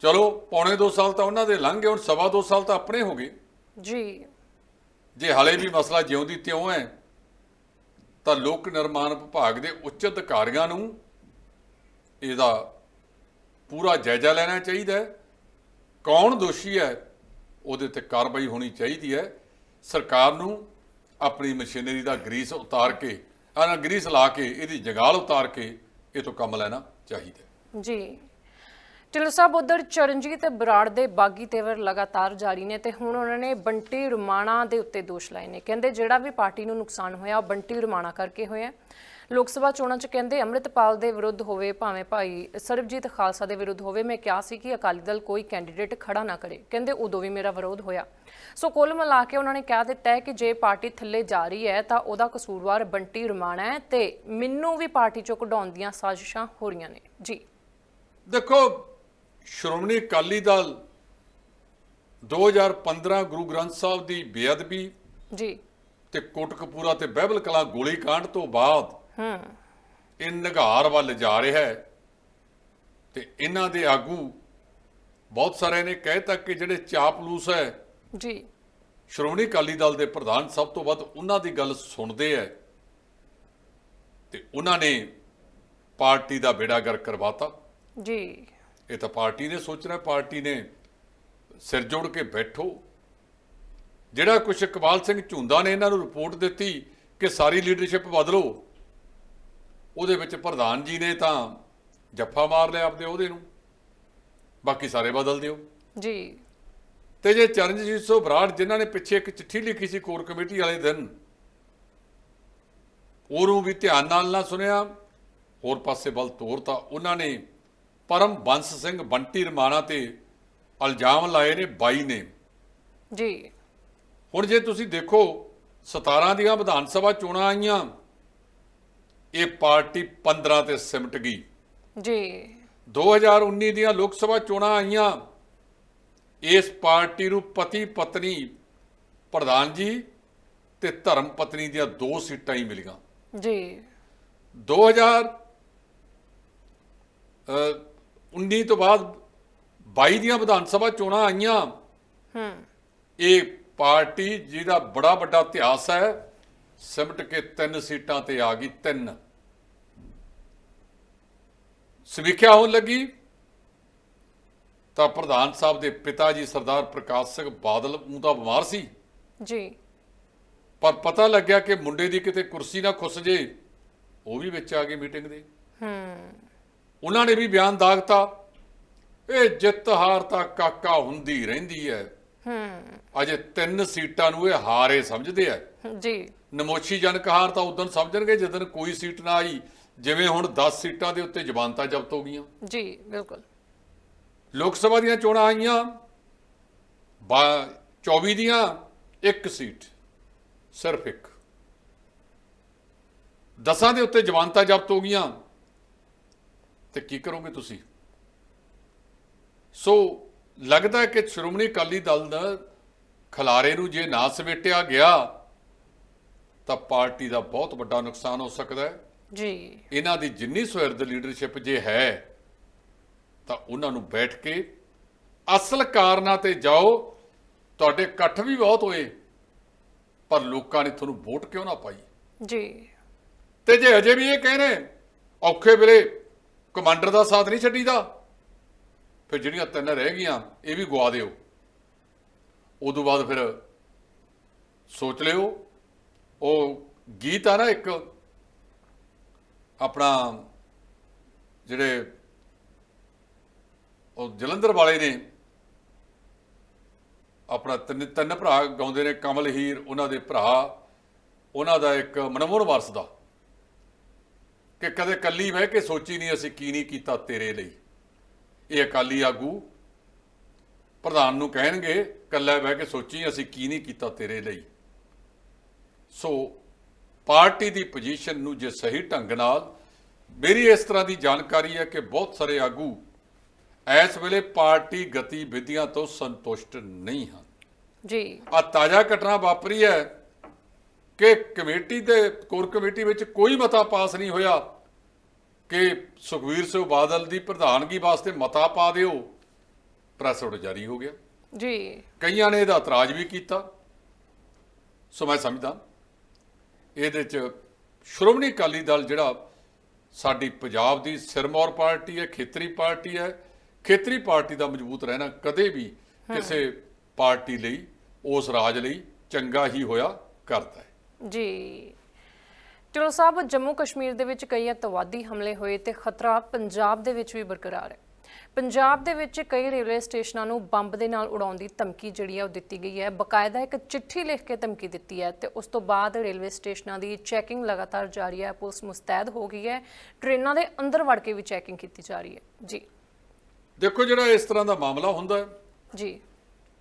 ਚਲੋ ਪੌਣੇ 2 ਸਾਲ ਤਾਂ ਉਹਨਾਂ ਦੇ ਲੰਘ ਗਏ ਹੁਣ ਸਵਾ 2 ਸਾਲ ਤਾਂ ਆਪਣੇ ਹੋ ਗਏ। ਜੀ। ਜੇ ਹਾਲੇ ਵੀ ਮਸਲਾ ਜਿਉਂਦੀ ਤਿਉਂ ਹੈ ਤਾਂ ਲੋਕ ਨਿਰਮਾਣ ਵਿਭਾਗ ਦੇ ਉੱਚ ਅਧਿਕਾਰੀਆਂ ਨੂੰ ਇਹਦਾ ਪੂਰਾ ਜਾਇਜ਼ਾ ਲੈਣਾ ਚਾਹੀਦਾ ਹੈ। ਕੌਣ ਦੋਸ਼ੀ ਹੈ ਉਹਦੇ ਤੇ ਕਾਰਵਾਈ ਹੋਣੀ ਚਾਹੀਦੀ ਹੈ। ਸਰਕਾਰ ਨੂੰ ਆਪਣੀ ਮਸ਼ੀਨਰੀ ਦਾ ਗਰੀਸ ਉਤਾਰ ਕੇ ਆਹ ਗਰੀਸ ਲਾ ਕੇ ਇਹਦੀ ਜਗਾਲ ਉਤਾਰ ਕੇ ਇਹ ਤੋਂ ਕੰਮ ਲੈਣਾ ਚਾਹੀਦਾ ਜੀ। ਢਿੱਲੋਂ ਸਾਹਿਬ ਉਧਰ ਚਰਨਜੀਤ ਬਰਾੜ ਦੇ ਬਾਗੀ ਤੇਵਰ ਲਗਾਤਾਰ ਜਾਰੀ ਨੇ ਤੇ ਹੁਣ ਉਹਨਾਂ ਨੇ ਬੰਟੀ ਰੁਮਾਣਾ ਦੇ ਉੱਤੇ ਦੋਸ਼ ਲਾਏ ਨੇ। ਕਹਿੰਦੇ ਜਿਹੜਾ ਵੀ ਪਾਰਟੀ ਨੂੰ ਨੁਕਸਾਨ ਹੋਇਆ, ਉਹ ਬੰਟੀ ਰੁਮਾਣਾ ਕਰਕੇ ਹੋਇਆ ਲੋਕ ਸਭਾ ਚੋਣਾਂ 'ਚ ਕਹਿੰਦੇ ਅੰਮ੍ਰਿਤਪਾਲ ਦੇ ਵਿਰੁੱਧ ਹੋਵੇ, ਭਾਵੇਂ ਭਾਈ ਸਰਬਜੀਤ ਖਾਲਸਾ ਦੇ ਵਿਰੁੱਧ ਹੋਵੇ, ਮੈਂ ਕਿਹਾ ਸੀ ਕਿ ਅਕਾਲੀ ਦਲ ਕੋਈ ਕੈਂਡੀਡੇਟ ਖੜਾ ਨਾ ਕਰੇ। ਕਹਿੰਦੇ ਉਦੋਂ ਵੀ ਮੇਰਾ ਵਿਰੋਧ ਹੋਇਆ। ਸੋ ਕੁੱਲ ਮਿਲਾ ਕੇ ਉਹਨਾਂ ਨੇ ਕਹਿ ਦਿੱਤਾ ਹੈ ਕਿ ਜੇ ਪਾਰਟੀ ਥੱਲੇ ਜਾ ਰਹੀ ਹੈ, ਤਾਂ ਉਹਦਾ ਕਸੂਰਵਾਰ ਬੰਟੀ ਰਮਾਣਾ ਹੈ ਤੇ ਮੈਨੂੰ ਵੀ ਪਾਰਟੀ 'ਚੋਂ ਕਢਾਉਣ ਦੀਆਂ ਸਾਜ਼ਿਸ਼ਾਂ ਹੋ ਰਹੀਆਂ ਨੇ। ਜੀ। ਦੇਖੋ ਸ਼੍ਰੋਮਣੀ ਅਕਾਲੀ ਦਲ 2015 ਗੁਰੂ ਗ੍ਰੰਥ ਸਾਹਿਬ ਦੀ ਬੇਅਦਬੀ ਜੀ। ਤੇ ਕੋਟਕਪੂਰਾ ਤੇ ਬਹਿਬਲ ਕਲਾਂ ਗੋਲੀ ਕਾਂਡ ਤੋਂ ਬਾਅਦ ਹੂੰ। ਇਹ ਨਿਗਾਰ ਵੱਲ ਜਾ ਰਿਹਾ ਹੈ ਤੇ ਇਹਨਾਂ ਦੇ ਆਗੂ ਬਹੁਤ ਸਾਰਿਆਂ ਨੇ ਕਹਿਤਾ ਕਿ ਜਿਹੜੇ ਚਾਪਲੂਸ ਹੈ ਜੀ। ਸ਼੍ਰੋਮਣੀ ਅਕਾਲੀ ਦਲ ਦੇ ਪ੍ਰਧਾਨ ਸਭ ਤੋਂ ਵੱਧ ਉਹਨਾਂ ਦੀ ਗੱਲ ਸੁਣਦੇ ਐ ਤੇ ਉਹਨਾਂ ਨੇ ਪਾਰਟੀ ਦਾ ਬੇੜਾਗਰ ਕਰਵਾਤਾ। ਜੀ। ਇਹ ਤਾਂ ਪਾਰਟੀ ਨੇ ਸੋਚਣਾ ਪਾਰਟੀ ਨੇ ਸਿਰ ਜੋੜ ਕੇ ਬੈਠੋ। ਜਿਹੜਾ ਕੁਛ ਇਕਬਾਲ ਸਿੰਘ ਝੁੰਦਾ ਨੇ ਇਹਨਾਂ ਨੂੰ ਰਿਪੋਰਟ ਦਿੱਤੀ ਕਿ ਸਾਰੀ ਲੀਡਰਸ਼ਿਪ ਬਦਲੋ ਉਹਦੇ ਵਿੱਚ ਪ੍ਰਧਾਨ ਜੀ ਨੇ ਤਾਂ ਜੱਫਾ ਮਾਰ ਲਿਆ ਆਪਦੇ ਉਹਦੇ ਨੂੰ। ਬਾਕੀ ਸਾਰੇ ਬਦਲ ਦਿਓ। ਜੀ। ਤੇ ਜੇ ਚਰਨਜੀਤ ਸਿੰਘ ਬਰਾੜ ਜਿਨ੍ਹਾਂ ਨੇ ਪਿੱਛੇ ਇੱਕ ਚਿੱਠੀ ਲਿਖੀ ਸੀ ਕੋਰ ਕਮੇਟੀ ਵਾਲੇ ਦਿਨ ਉਹਨੂੰ ਵੀ ਧਿਆਨ ਨਾਲ ਨਾ ਸੁਣਿਆ। ਹੋਰ ਪਾਸੇ ਵੱਲ ਤੋਰਤਾ। ਉਹਨਾਂ ਨੇ ਪਰਮ ਬੰਸ ਸਿੰਘ ਬੰਟੀ ਰਮਾਣਾ ਤੇ ਇਲਜ਼ਾਮ ਲਾਏ ਨੇ 22 ਨੇ। ਜੀ। ਹੁਣ ਜੇ ਤੁਸੀਂ ਦੇਖੋ 17 ਦੀਆਂ ਵਿਧਾਨ ਸਭਾ ਚੋਣਾਂ ਆਈਆਂ ਇਹ ਪਾਰਟੀ 15 ਤੇ ਸਿਮਟ ਗਈ। ਜੀ। 2019 ਦੀਆਂ ਲੋਕ ਸਭਾ ਚੋਣਾਂ ਆਈਆਂ ਇਸ ਪਾਰਟੀ ਨੂੰ ਪਤੀ ਪਤਨੀ ਪ੍ਰਧਾਨ ਜੀ ਤੇ ਧਰਮ ਪਤਨੀ ਦੀਆਂ ਦੋ ਸੀਟਾਂ ਹੀ ਮਿਲੀਆਂ। ਜੀ। 2000 ਅ, 19 ਤੋਂ ਬਾਅਦ 22 ਦੀਆਂ ਵਿਧਾਨ ਸਭਾ ਚੋਣਾਂ ਆਈਆਂ। ਹੂੰ। ਇਹ ਪਾਰਟੀ ਜਿਹਦਾ ਬੜਾ ਵੱਡਾ ਇਤਿਹਾਸ ਹੈ ਸਿਮਟ ਕੇ ਤਿੰਨ ਸੀਟਾਂ ਤੇ ਆ ਗਈ ਤਿੰਨ। ਸਮੀਖਿਆ ਹੋਣ ਲੱਗੀ ਤਾਂ ਪ੍ਰਧਾਨ ਸਾਹਿਬ ਦੇ ਪਿਤਾ ਜੀ ਸਰਦਾਰ ਪ੍ਰਕਾਸ਼ ਸਿੰਘ ਬਾਦਲ ਉਹ ਤਾਂ ਬਿਮਾਰ ਸੀ। ਜੀ। ਪਰ ਪਤਾ ਲੱਗਿਆ ਕਿ ਮੁੰਡੇ ਦੀ ਕਿਤੇ ਕੁਰਸੀ ਨਾ ਖੁੱਸ ਜੇ ਉਹ ਵੀ ਵਿੱਚ ਆ ਗਏ ਮੀਟਿੰਗ ਦੇ। ਹੂੰ। ਉਹਨਾਂ ਨੇ ਵੀ ਬਿਆਨ ਦਾਗਤਾ ਇਹ ਜਿੱਤ ਹਾਰ ਤਾਂ ਕਾਕਾ ਹੁੰਦੀ ਰਹਿੰਦੀ ਹੈ ਹੂੰ। ਅਜੇ ਤਿੰਨ ਸੀਟਾਂ ਨੂੰ ਇਹ ਹਾਰੇ ਸਮਝਦੇ ਆ ਜੀ। ਨਮੋਸ਼ੀ ਜਨਕ ਹਾਰ ਤਾਂ ਉਦੋਂ ਸਮਝਣਗੇ ਜਦੋਂ ਕੋਈ ਸੀਟ ਨਾ ਆਈ। ਜਿਵੇਂ ਹੁਣ 10 ਸੀਟਾਂ ਦੇ ਉੱਤੇ ਜ਼ਮਾਨਤਾਂ ਜ਼ਬਤ ਹੋ ਗਈਆਂ। ਜੀ ਬਿਲਕੁਲ। ਲੋਕ ਸਭਾ ਦੀਆਂ ਚੋਣਾਂ ਆਈਆਂ। ਬਾ- 24 ਦੀਆਂ ਇੱਕ ਸੀਟ ਸਿਰਫ ਇੱਕ। ਦਸਾਂ ਦੇ ਉੱਤੇ ਜ਼ਮਾਨਤਾਂ ਜ਼ਬਤ ਹੋ ਗਈਆਂ। ਤੇ ਕੀ ਕਰੋਗੇ ਤੁਸੀਂ? ਸੋ ਲੱਗਦਾ ਹੈ ਕਿ ਸ਼੍ਰੋਮਣੀ ਅਕਾਲੀ ਦਲ ਦਾ ਖਲਾਰੇ ਨੂੰ ਜੇ ਨਾ ਸਮੇਟਿਆ ਗਿਆ ਤਾਂ ਪਾਰਟੀ ਦਾ ਬਹੁਤ ਵੱਡਾ ਨੁਕਸਾਨ ਹੋ ਸਕਦਾ ਹੈ। ਜੀ। ਇਹਨਾਂ ਦੀ ਜਿੰਨੀ ਸੁਹਿਰਦ ਲੀਡਰਸ਼ਿਪ ਜੇ ਹੈ ਤਾਂ ਉਹਨਾਂ ਨੂੰ ਬੈਠ ਕੇ ਅਸਲ ਕਾਰਨਾਂ ਤੇ ਜਾਓ। ਤੁਹਾਡੇ ਇਕੱਠ ਵੀ ਬਹੁਤ ਹੋਏ ਪਰ ਲੋਕਾਂ ਨੇ ਤੁਹਾਨੂੰ ਵੋਟ ਕਿਉਂ ਨਾ ਪਾਈ? ਜੀ। ਤੇ ਜੇ ਅਜੇ ਵੀ ਇਹ ਕਹਿੰਦੇ ਔਖੇ ਵੇਲੇ ਕਮਾਂਡਰ ਦਾ ਸਾਥ ਨਹੀਂ ਛੱਡੀਦਾ। ਫਿਰ ਜਿਹੜੀਆਂ ਤਿੰਨ ਰਹਿ ਗਈਆਂ, ਇਹ ਵੀ ਗਵਾ ਦਿਓ। ਉਦੋਂ ਬਾਅਦ ਫਿਰ ਸੋਚ ਲਿਓ। ਉਹ ਗੀਤ ਆ ਨਾ ਇੱਕ, ਆਪਣਾ ਜਿਹੜੇ ਉਹ ਜਲੰਧਰ ਵਾਲੇ ਨੇ, ਆਪਣਾ ਤਿੰਨ ਤਿੰਨ ਭਰਾ ਗਾਉਂਦੇ ਨੇ, ਕਮਲ ਹੀਰ, ਉਹਨਾਂ ਦੇ ਭਰਾ, ਉਹਨਾਂ ਦਾ ਇੱਕ ਮਨਮੋਹਨ ਵਾਰਸ ਦਾ। ਕਿ ਕਦੇ ਕੱਲੀ ਬਹਿ ਕੇ ਸੋਚੀ ਨਹੀਂ ਅਸੀਂ ਕੀ ਨਹੀਂ ਕੀਤਾ ਤੇਰੇ ਲਈ। ਇਹ ਅਕਾਲੀ ਆਗੂ ਪ੍ਰਧਾਨ ਨੂੰ ਕਹਿਣਗੇ ਕੱਲਾ ਬਹਿ ਕੇ ਸੋਚੀ ਅਸੀਂ ਕੀ ਨਹੀਂ ਕੀਤਾ ਤੇਰੇ ਲਈ। ਸੋ ਪਾਰਟੀ ਦੀ ਪੋਜੀਸ਼ਨ ਨੂੰ ਜੇ ਸਹੀ ਢੰਗ ਨਾਲ ਮੇਰੀ ਇਸ ਤਰ੍ਹਾਂ ਦੀ ਜਾਣਕਾਰੀ ਹੈ ਕਿ ਬਹੁਤ ਸਾਰੇ ਆਗੂ ਇਸ ਵੇਲੇ ਪਾਰਟੀ ਗਤੀਵਿਧੀਆਂ ਤੋਂ ਸੰਤੁਸ਼ਟ ਨਹੀਂ ਹਨ। ਜੀ। ਆ ਤਾਜ਼ਾ ਘਟਨਾ ਵਾਪਰੀ ਹੈ। ਕਿ ਕਮੇਟੀ ਦੇ ਕੋਰ ਕਮੇਟੀ ਵਿੱਚ ਕੋਈ ਮਤਾ ਪਾਸ ਨਹੀਂ ਹੋਇਆ ਕਿ ਸੁਖਵੀਰ ਸਿੰਘ ਬਾਦਲ ਦੀ ਪ੍ਰਧਾਨਗੀ ਵਾਸਤੇ ਮਤਾ ਪਾ ਦਿਓ ਪ੍ਰੈਸ ਨੋਟ ਜਾਰੀ ਹੋ ਗਿਆ। ਜੀ। ਕਈਆਂ ਨੇ ਇਹਦਾ ਇਤਰਾਜ਼ ਵੀ ਕੀਤਾ। ਸੋ ਮੈਂ ਸਮਝਦਾ ਇਹਦੇ ਚ ਸ਼੍ਰੋਮਣੀ ਅਕਾਲੀ ਦਲ ਜਿਹੜਾ ਸਾਡੀ ਪੰਜਾਬ ਦੀ ਸਿਰਮੌਰ ਪਾਰਟੀ ਹੈ ਖੇਤਰੀ ਪਾਰਟੀ ਹੈ ਖੇਤਰੀ ਪਾਰਟੀ ਦਾ ਮਜ਼ਬੂਤ ਰਹਿਣਾ ਕਦੇ ਵੀ ਕਿਸੇ ਪਾਰਟੀ ਲਈ ਉਸ ਰਾਜ ਲਈ ਚੰਗਾ ਹੀ ਹੋਇਆ ਕਰਦਾ ਹੈ। ਜੀ। ਚਲੋ ਸਾਹਿਬ ਜੰਮੂ ਕਸ਼ਮੀਰ ਦੇ ਵਿੱਚ ਕਈ ਅੱਤਵਾਦੀ ਹਮਲੇ ਹੋਏ ਤੇ ਖਤਰਾ ਪੰਜਾਬ ਦੇ ਵਿੱਚ ਵੀ ਬਰਕਰਾਰ ਹੈ। ਪੰਜਾਬ ਦੇ ਵਿੱਚ ਕਈ ਰੇਲਵੇ ਸਟੇਸ਼ਨਾਂ ਨੂੰ ਬੰਬ ਦੇ ਨਾਲ ਉਡਾਉਣ ਦੀ ਧਮਕੀ ਜਿਹੜੀ ਹੈ ਉਹ ਦਿੱਤੀ ਗਈ ਹੈ। ਬਕਾਇਦਾ ਇੱਕ ਚਿੱਠੀ ਲਿਖ ਕੇ ਧਮਕੀ ਦਿੱਤੀ ਹੈ ਤੇ ਉਸ ਤੋਂ ਬਾਅਦ ਰੇਲਵੇ ਸਟੇਸ਼ਨਾਂ ਦੀ ਚੈਕਿੰਗ ਲਗਾਤਾਰ ਜਾਰੀ ਹੈ। ਪੁਲਿਸ ਮੁਸਤੈਦ ਹੋ ਗਈ ਹੈ। ਟ੍ਰੇਨਾਂ ਦੇ ਅੰਦਰ ਵੜ ਕੇ ਵੀ ਚੈਕਿੰਗ ਕੀਤੀ ਜਾ ਰਹੀ ਹੈ। ਜੀ। ਦੇਖੋ ਜਿਹੜਾ ਇਸ ਤਰ੍ਹਾਂ ਦਾ ਮਾਮਲਾ ਹੁੰਦਾ ਹੈ ਜੀ।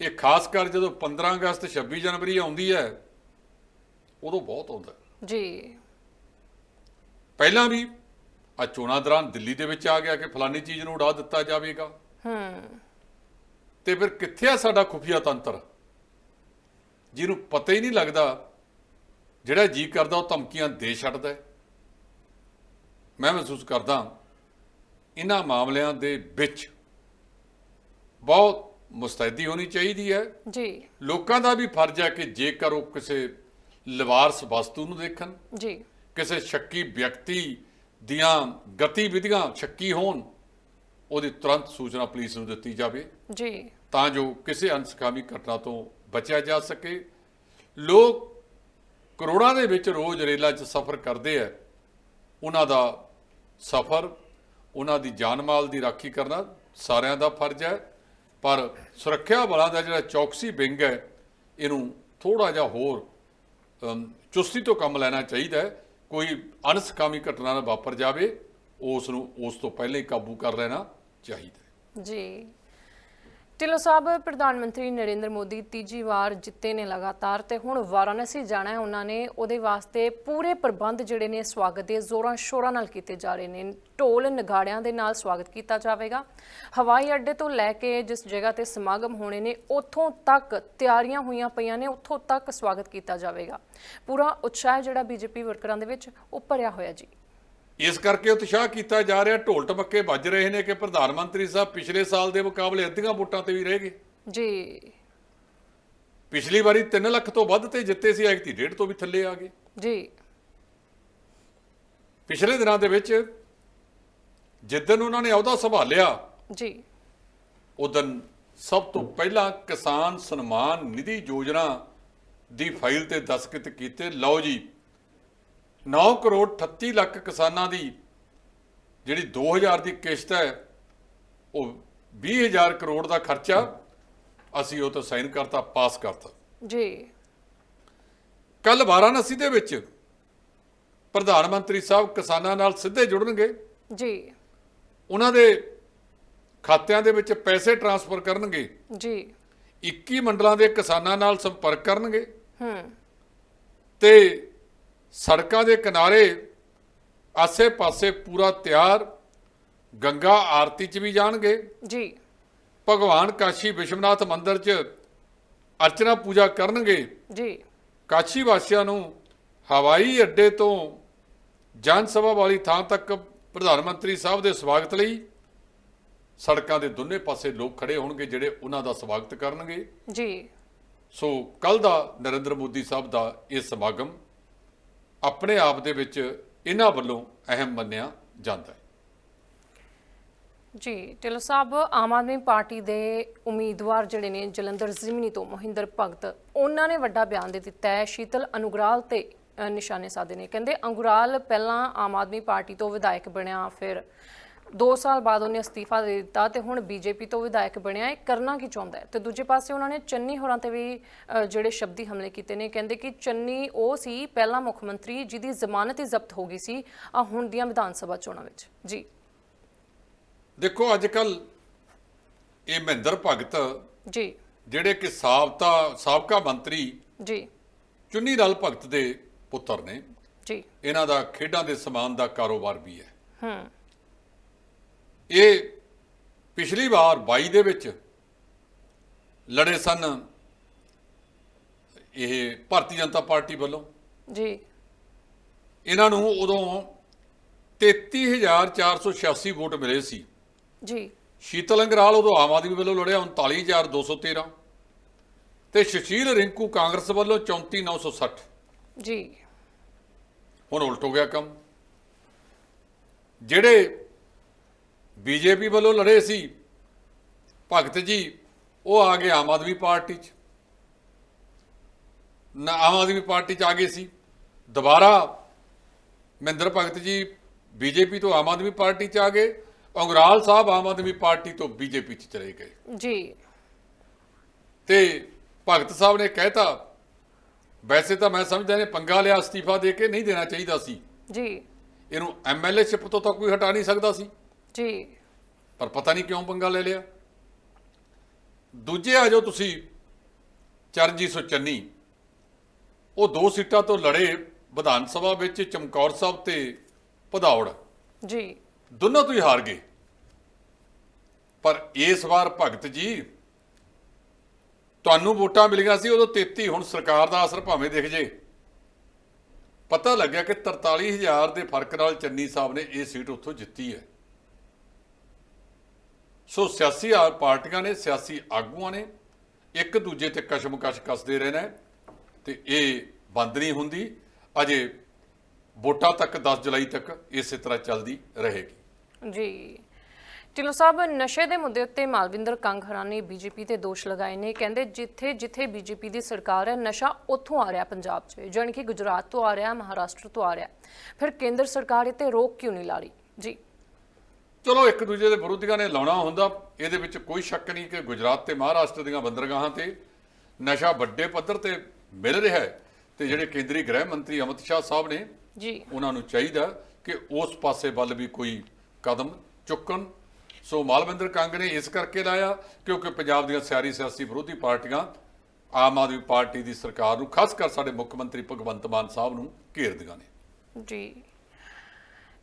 ਇਹ ਖਾਸ ਕਰ ਜਦੋਂ 15 ਅਗਸਤ 26 ਜਨਵਰੀ ਆਉਂਦੀ ਹੈ ਉਦੋਂ ਬਹੁਤ ਆਉਂਦਾ। ਜੀ। ਪਹਿਲਾਂ ਵੀ ਆ ਚੋਣਾਂ ਦੌਰਾਨ ਦਿੱਲੀ ਦੇ ਵਿੱਚ ਆ ਗਿਆ ਕਿ ਫਲਾਨੀ ਚੀਜ਼ ਨੂੰ ਉਡਾ ਦਿੱਤਾ ਜਾਵੇਗਾ। ਹੂੰ। ਤੇ ਫਿਰ ਕਿੱਥੇ ਆ ਸਾਡਾ ਖੁਫੀਆ ਤੰਤਰ? ਜਿਹਨੂੰ ਪਤਾ ਹੀ ਨਹੀਂ ਲੱਗਦਾ ਜਿਹੜਾ ਜੀ ਕਰਦਾ ਉਹ ਧਮਕੀਆਂ ਦੇ ਛੱਡਦਾ। ਮੈਂ ਮਹਿਸੂਸ ਕਰਦਾ ਇਹਨਾਂ ਮਾਮਲਿਆਂ ਦੇ ਵਿੱਚ ਬਹੁਤ ਮੁਸਤੈਦੀ ਹੋਣੀ ਚਾਹੀਦੀ ਹੈ। ਜੀ। ਲੋਕਾਂ ਦਾ ਵੀ ਫਰਜ਼ ਹੈ ਕਿ ਜੇਕਰ ਉਹ ਕਿਸੇ ਲਿਵਾਰਸ ਵਸਤੂ ਨੂੰ ਦੇਖਣ। ਜੀ। ਕਿਸੇ ਸ਼ੱਕੀ ਵਿਅਕਤੀ ਦੀਆਂ ਗਤੀਵਿਧੀਆਂ ਸ਼ੱਕੀ ਹੋਣ ਉਹਦੀ ਤੁਰੰਤ ਸੂਚਨਾ ਪੁਲਿਸ ਨੂੰ ਦਿੱਤੀ ਜਾਵੇ। ਜੀ। ਤਾਂ ਜੋ ਕਿਸੇ ਅਨਸਕਾਮੀ ਘਟਨਾ ਤੋਂ ਬਚਿਆ ਜਾ ਸਕੇ। ਲੋਕ ਕਰੋੜਾਂ ਦੇ ਵਿੱਚ ਰੋਜ਼ ਰੇਲਾਂ 'ਚ ਸਫ਼ਰ ਕਰਦੇ ਆ। ਉਹਨਾਂ ਦਾ ਸਫ਼ਰ ਉਹਨਾਂ ਦੀ ਜਾਨ ਮਾਲ ਦੀ ਰਾਖੀ ਕਰਨਾ ਸਾਰਿਆਂ ਦਾ ਫਰਜ਼ ਹੈ। ਪਰ ਸੁਰੱਖਿਆ ਬਲਾਂ ਦਾ ਜਿਹੜਾ ਚੌਕਸੀ ਵਿੰਗ ਹੈ ਇਹਨੂੰ ਥੋੜਾ ਜਿਹਾ ਹੋਰ ਚੁਸਤੀ ਤੋਂ ਕੰਮ ਲੈਣਾ ਚਾਹੀਦਾ ਹੈ। ਕੋਈ ਅਨਸਕਾਮੀ ਘਟਨਾ ਨਾ ਵਾਪਰ ਜਾਵੇ, ਉਸ ਨੂੰ ਉਸ ਤੋਂ ਪਹਿਲਾਂ ਹੀ ਕਾਬੂ ਕਰ ਲੈਣਾ ਚਾਹੀਦਾ ਜੀ। ਢਿੱਲੋਂ ਸਾਹਿਬ, ਪ੍ਰਧਾਨ ਮੰਤਰੀ ਨਰਿੰਦਰ ਮੋਦੀ ਤੀਜੀ ਵਾਰ ਜਿੱਤੇ ਨੇ ਲਗਾਤਾਰ ਤੇ ਹੁਣ ਵਾਰਾਣਸੀ ਜਾਣਾ ਹੈ। ਉਹਨਾਂ ਨੇ ਉਹਦੇ ਵਾਸਤੇ ਪੂਰੇ ਪ੍ਰਬੰਧ ਜਿਹੜੇ ਨੇ ਸਵਾਗਤ ਦੇ ਜ਼ੋਰਾਂ ਸ਼ੋਰਾਂ ਨਾਲ ਕੀਤੇ ਜਾ ਰਹੇ ਨੇ। ਢੋਲ ਨਗਾੜਿਆਂ ਦੇ ਨਾਲ ਸਵਾਗਤ ਕੀਤਾ ਜਾਵੇਗਾ। ਹਵਾਈ ਅੱਡੇ ਤੋਂ ਲੈ ਕੇ ਜਿਸ ਜਗ੍ਹਾ ਤੇ ਸਮਾਗਮ ਹੋਣੇ ਨੇ, ਉੱਥੋਂ ਤੱਕ ਤਿਆਰੀਆਂ ਹੋਈਆਂ ਪਈਆਂ ਨੇ, ਉੱਥੋਂ ਤੱਕ ਸਵਾਗਤ ਕੀਤਾ ਜਾਵੇਗਾ। ਪੂਰਾ ਉਤਸ਼ਾਹ ਜਿਹੜਾ ਬੀਜੇਪੀ ਵਰਕਰਾਂ ਦੇ ਵਿੱਚ, ਉਹ ਭਰਿਆ ਹੋਇਆ ਜੀ। ਇਸ ਕਰਕੇ ਉਤਸ਼ਾਹ ਕੀਤਾ ਜਾ ਰਿਹਾ ਢੋਲ ਟਮੱਕੇ ਵੱਜ ਰਹੇ ਨੇ ਕਿ ਪ੍ਰਧਾਨ ਮੰਤਰੀ ਸਾਹਿਬ ਪਿਛਲੇ ਸਾਲ ਦੇ ਮੁਕਾਬਲੇ ਅੱਧੀਆਂ ਵੋਟਾਂ ਤੇ ਵੀ ਰਹਿ ਗਏ। ਜੀ। ਪਿਛਲੀ ਵਾਰੀ 3 ਲੱਖ ਤੋਂ ਵੱਧ ਤੇ ਜਿੱਤੇ ਸੀ ਐਕਤੀ ਡੇਢ ਤੋਂ ਵੀ ਥੱਲੇ ਆ ਗਏ। ਜੀ। ਪਿਛਲੇ ਦਿਨਾਂ ਦੇ ਵਿੱਚ ਜਿੱਦਨ ਉਹਨਾਂ ਨੇ ਅਹੁਦਾ ਸੰਭਾਲਿਆ ਜੀ। ਉਦੋਂ ਸਭ ਤੋਂ ਪਹਿਲਾਂ ਕਿਸਾਨ ਸਨਮਾਨ ਨਿਧੀ ਯੋਜਨਾ ਦੀ ਫਾਈਲ ਤੇ ਦਸਤਖਤ ਕੀਤੇ। ਲਓ ਜੀ 9 ਕਰੋੜ 38 ਲੱਖ ਕਿਸਾਨਾਂ ਦੀ ਜਿਹੜੀ 2000 ਦੀ ਕਿਸ਼ਤ ਹੈ ਉਹ 20000 ਕਰੋੜ ਦਾ ਖਰਚਾ ਅਸੀਂ ਉਹ ਤੇ ਸਾਈਨ ਕਰਤਾ ਪਾਸ ਕਰਤਾ। ਜੀ। ਕੱਲ ਵਾਰਾਣਸੀ ਦੇ ਵਿੱਚ ਪ੍ਰਧਾਨ ਮੰਤਰੀ ਸਾਹਿਬ ਕਿਸਾਨਾਂ ਨਾਲ ਸਿੱਧੇ ਜੁੜਨਗੇ। ਜੀ। ਉਹਨਾਂ ਦੇ ਖਾਤਿਆਂ ਦੇ ਵਿੱਚ ਪੈਸੇ ਟਰਾਂਸਫਰ ਕਰਨਗੇ। ਜੀ। 21 ਮੰਡਲਾਂ ਦੇ ਕਿਸਾਨਾਂ ਨਾਲ ਸੰਪਰਕ ਕਰਨਗੇ। ਹੂੰ। ਤੇ ਸੜਕਾਂ ਦੇ ਕਿਨਾਰੇ ਆਸੇ-ਪਾਸੇ ਪੂਰਾ ਤਿਆਰ ਗੰਗਾ ਆਰਤੀ 'ਚ ਵੀ ਜਾਣਗੇ। ਜੀ। ਭਗਵਾਨ ਕਾਸ਼ੀ ਵਿਸ਼ਵਨਾਥ ਮੰਦਿਰ 'ਚ ਅਰਚਨਾ ਪੂਜਾ ਕਰਨਗੇ। ਜੀ। ਕਾਸ਼ੀ ਵਾਸੀਆਂ ਨੂੰ ਹਵਾਈ ਅੱਡੇ ਤੋਂ ਜਨ ਸਭਾ ਵਾਲੀ ਥਾਂ ਤੱਕ ਪ੍ਰਧਾਨ ਮੰਤਰੀ ਸਾਹਿਬ ਦੇ ਸਵਾਗਤ ਲਈ ਸੜਕਾਂ ਦੇ ਦੋਨੇ ਪਾਸੇ ਲੋਕ ਖੜੇ ਹੋਣਗੇ ਜਿਹੜੇ ਉਹਨਾਂ ਦਾ ਸਵਾਗਤ ਕਰਨਗੇ। ਜੀ। ਸੋ ਕੱਲ ਦਾ ਨਰਿੰਦਰ ਮੋਦੀ ਸਾਹਿਬ ਦਾ ਇਹ ਸਮਾਗਮ ਆਪਣੇ ਆਪ ਦੇ ਵਿੱਚ ਇਹਨਾਂ ਵੱਲੋਂ ਅਹਿਮ ਮੰਨਿਆ ਜਾਂਦਾ ਹੈ। ਜੀ, ਢਿੱਲੋਂ ਸਾਹਿਬ, ਆਮ ਆਦਮੀ ਪਾਰਟੀ ਦੇ ਉਮੀਦਵਾਰ ਜਿਹੜੇ ਨੇ ਜਲੰਧਰ ਜ਼ਿਮਨੀ ਤੋਂ ਮੋਹਿੰਦਰ ਭਗਤ, ਉਹਨਾਂ ਨੇ ਵੱਡਾ ਬਿਆਨ ਦੇ ਦਿੱਤਾ ਹੈ। ਸ਼ੀਤਲ ਅਨੁਗਰਾਲ ਤੇ ਨਿਸ਼ਾਨੇ ਸਾਧੇ ਨੇ। ਕਹਿੰਦੇ, ਅੰਗੁਰਾਲ ਪਹਿਲਾਂ ਆਮ ਆਦਮੀ ਪਾਰਟੀ ਤੋਂ ਵਿਧਾਇਕ ਬਣਿਆ, ਫਿਰ 2 ਸਾਲ ਬਾਅਦ ਉਹਨੇ ਅਸਤੀਫਾ ਦੇ ਦਿੱਤਾ ਤੇ ਹੁਣ ਬੀਜੇਪੀ ਤੋਂ ਵਿਧਾਇਕ ਬਣਿਆ ਇਹ ਕਰਨਾ ਕੀ ਚਾਹੁੰਦਾ ਹੈ? ਤੇ ਦੂਜੇ ਪਾਸੇ ਉਹਨਾਂ ਨੇ ਚੰਨੀ ਹੋਰਾਂ ਤੇ ਵੀ ਜਿਹੜੇ ਸ਼ਬਦੀ ਹਮਲੇ ਕੀਤੇ ਨੇ ਕਹਿੰਦੇ ਕਿ ਚੰਨੀ ਉਹ ਸੀ ਪਹਿਲਾ ਮੁੱਖ ਮੰਤਰੀ ਜਿਹਦੀ ਜ਼ਮਾਨਤ ਹੀ ਜ਼ਬਤ ਹੋ ਗਈ ਸੀ ਆ ਹੁਣ ਦੀਆਂ ਵਿਧਾਨ ਸਭਾ ਚੋਣਾਂ ਵਿੱਚ। ਜੀ। ਦੇਖੋ ਅੱਜ ਕੱਲ ਇਹ ਮਹਿੰਦਰ ਭਗਤ ਜੀ। ਜਿਹੜੇ ਕਿ ਸਾਬਤਾ ਸਾਬਕਾ ਮੰਤਰੀ ਜੀ। ਚੁੰਨੀ ਲਾਲ ਭਗਤ ਦੇ ਪੁੱਤਰ ਨੇ। ਜੀ। ਇਹਨਾਂ ਦਾ ਖੇਡਾਂ ਦੇ ਸਮਾਨ ਦਾ ਕਾਰੋਬਾਰ ਵੀ ਹੈ। ਹੂੰ। ਇਹ ਪਿਛਲੀ ਵਾਰ 22 ਦੇ ਵਿੱਚ ਲੜੇ ਸਨ ਇਹ ਭਾਰਤੀ ਜਨਤਾ ਪਾਰਟੀ ਵੱਲੋਂ। ਜੀ। ਇਹਨਾਂ ਨੂੰ ਉਦੋਂ 33486 ਵੋਟ ਮਿਲੇ ਸੀ। ਜੀ। ਸ਼ੀਤਲ ਅੰਗਰਾਲ ਉਦੋਂ ਆਮ ਆਦਮੀ ਵੱਲੋਂ ਲੜਿਆ 39213 ਤੇ ਸੁਸ਼ੀਲ ਰਿੰਕੂ ਕਾਂਗਰਸ ਵੱਲੋਂ 34960 ਜੀ। ਹੁਣ ਉਲਟ ਹੋ ਗਿਆ ਕੰਮ। ਜਿਹੜੇ ਬੀਜੇਪੀ ਵੱਲੋਂ ਲੜੇ ਸੀ। ਭਗਤ ਜੀ ਉਹ ਆ ਗਏ ਆਮ ਆਦਮੀ ਪਾਰਟੀ 'ਚ। ਨਾ ਆਮ ਆਦਮੀ ਪਾਰਟੀ 'ਚ ਆ ਗਏ ਸੀ। ਦੁਬਾਰਾ ਮਹਿੰਦਰ ਭਗਤ ਜੀ ਬੀਜੇਪੀ ਤੋਂ ਆਮ ਆਦਮੀ ਪਾਰਟੀ 'ਚ ਆ ਗਏ। ਅੰਗਰਾਲ ਸਾਹਿਬ ਆਮ ਆਦਮੀ ਪਾਰਟੀ ਤੋਂ ਬੀਜੇਪੀ 'ਚ ਚਲੇ ਗਏ। ਜੀ। ਤੇ ਭਗਤ ਸਾਹਿਬ ਨੇ ਕਹਿਤਾ ਵੈਸੇ ਤਾਂ ਮੈਂ ਸਮਝਦਾ ਨੇ ਪੰਗਾ ਲਿਆ ਅਸਤੀਫਾ ਦੇ ਕੇ ਨਹੀਂ ਦੇਣਾ ਚਾਹੀਦਾ ਸੀ। ਜੀ। ਇਹਨੂੰ ਐਮਐਲਏ ਸ਼ਿਪ ਤੋਂ ਤਾਂ ਕੋਈ ਹਟਾ ਨਹੀਂ ਸਕਦਾ ਸੀ। ਜੀ। ਪਰ ਪਤਾ ਨਹੀਂ ਕਿਉਂ ਪੰਗਾ ਲੈ ਲਿਆ? ਦੂਜੇ ਆ ਜੋ ਤੁਸੀਂ ਚਰਨਜੀਤ ਸਿੰਘ ਚੰਨੀ। ਉਹ ਦੋ ਸੀਟਾਂ ਤੋਂ ਲੜੇ ਵਿਧਾਨ ਸਭਾ ਵਿੱਚ ਚਮਕੌਰ ਸਾਹਿਬ ਤੇ ਭਦੌੜ। ਜੀ। ਦੋਨੋਂ ਤੋਂ ਹੀ ਹਾਰ ਗਏ। ਪਰ ਇਸ ਵਾਰ ਭਗਤ ਜੀ ਤੁਹਾਨੂੰ ਵੋਟਾਂ ਮਿਲੀਆਂ ਸੀ ਉਦੋਂ 33 ਹੁਣ ਸਰਕਾਰ ਦਾ ਅਸਰ ਭਾਵੇਂ ਦਿਖ ਜੇ। ਪਤਾ ਲੱਗਿਆ ਕਿ 43000 ਦੇ ਫ਼ਰਕ ਨਾਲ ਚੰਨੀ ਸਾਹਿਬ ਨੇ ਇਹ ਸੀਟ ਉੱਥੋਂ ਜਿੱਤੀ ਹੈ। ਸੋ ਸਿਆਸੀ ਆ- ਪਾਰਟੀਆਂ ਨੇ, ਸਿਆਸੀ ਆਗੂਆਂ ਨੇ ਇੱਕ ਦੂਜੇ ਤੇ ਕਸ਼ਮਕਸ਼ ਕੱਸਦੇ ਰਹਿਣਾ ਹੈ ਤੇ ਇਹ ਬੰਦ ਨਹੀਂ ਹੁੰਦੀ। ਅਜੇ ਵੋਟਾਂ ਤੱਕ 10 ਜੁਲਾਈ ਤੱਕ ਇਸੇ ਤਰ੍ਹਾਂ ਚੱਲਦੀ ਰਹੇਗੀ। ਜੀ। ਢਿੱਲੋਂ ਸਾਹਿਬ, ਨਸ਼ੇ ਦੇ ਮੁੱਦੇ ਉੱਤੇ ਮਾਲਵਿੰਦਰ ਕੰਗਹਰਾ ਨੇ ਬੀਜੇਪੀ ਤੇ ਦੋਸ਼ ਲਗਾਏ ਨੇ। ਕਹਿੰਦੇ ਜਿੱਥੇ ਜਿੱਥੇ ਬੀਜੇਪੀ ਦੀ ਸਰਕਾਰ ਹੈ, ਨਸ਼ਾ ਉੱਥੋਂ ਆ ਰਿਹਾ ਪੰਜਾਬ 'ਚ। ਜਾਣੀ ਕਿ ਗੁਜਰਾਤ ਤੋਂ ਆ ਰਿਹਾ, ਮਹਾਰਾਸ਼ਟਰ ਤੋਂ ਆ ਰਿਹਾ। ਫਿਰ ਕੇਂਦਰ ਸਰਕਾਰ ਇਹ ਤੇ ਰੋਕ ਕਿਉਂ ਨਹੀਂ ਲਾ ਰਹੀ? ਜੀ। ਚਲੋ ਇੱਕ ਦੂਜੇ ਦੇ ਵਿਰੋਧੀਆਂ ਨੇ ਲਾਉਣਾ ਹੁੰਦਾ। ਇਹਦੇ ਵਿੱਚ ਕੋਈ ਸ਼ੱਕ ਨਹੀਂ ਕਿ ਗੁਜਰਾਤ ਤੇ ਮਹਾਰਾਸ਼ਟਰ ਦੀਆਂ ਬੰਦਰਗਾਹਾਂ ਤੇ ਨਸ਼ਾ ਵੱਡੇ ਪੱਧਰ ਤੇ ਮਿਲ ਰਿਹਾ ਹੈ ਤੇ ਜਿਹੜੇ ਕੇਂਦਰੀ ਗ੍ਰਹਿ ਮੰਤਰੀ ਅਮਿਤ ਸ਼ਾਹ ਸਾਹਿਬ ਨੇ ਜੀ। ਉਹਨਾਂ ਨੂੰ ਚਾਹੀਦਾ ਕਿ ਉਸ ਪਾਸੇ ਵੱਲ ਵੀ ਕੋਈ ਕਦਮ ਚੁੱਕਣ। ਸੋ ਮਾਲਵਿੰਦਰ ਕੰਗ ਨੇ ਇਸ ਕਰਕੇ ਲਾਇਆ ਕਿਉਂਕਿ ਪੰਜਾਬ ਦੀਆਂ ਸਿਆਰੀ ਸਿਆਸੀ ਵਿਰੋਧੀ ਪਾਰਟੀਆਂ ਆਮ ਆਦਮੀ ਪਾਰਟੀ ਦੀ ਸਰਕਾਰ ਨੂੰ ਖਾਸ ਕਰ ਸਾਡੇ ਮੁੱਖ ਮੰਤਰੀ ਭਗਵੰਤ ਮਾਨ ਸਾਹਿਬ ਨੂੰ ਘੇਰਦੀਆਂ ਨੇ। ਜੀ।